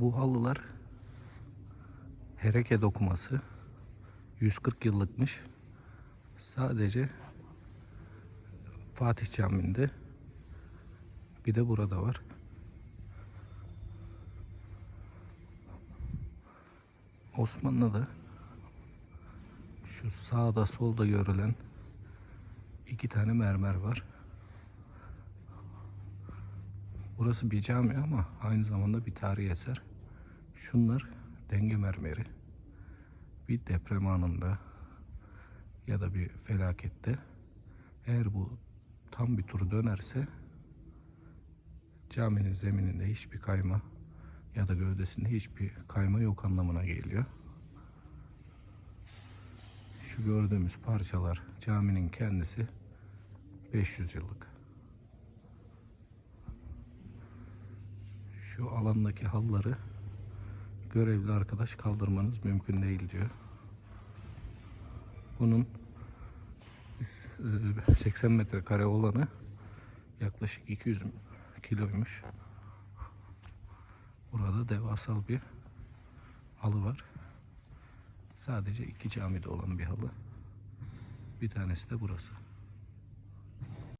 Bu halılar hereke dokuması 140 yıllıkmış. Sadece Fatih Camii'nde bir de burada var. Osmanlı'da şu sağda solda görülen iki tane mermer var. Burası bir cami ama aynı zamanda bir tarihi eser. Şunlar denge mermeri. Bir deprem anında ya da bir felakette eğer bu tam bir tur dönerse caminin zemininde hiçbir kayma ya da gövdesinde hiçbir kayma yok anlamına geliyor. Şu gördüğümüz parçalar caminin kendisi 500 yıllık. Şu alandaki halları görevli arkadaş kaldırmanız mümkün değil diyor. Bunun üst- e, 80 metrekare olanı yaklaşık 200 kiloymuş. Burada devasal bir halı var. Sadece iki camide olan bir halı. Bir tanesi de burası.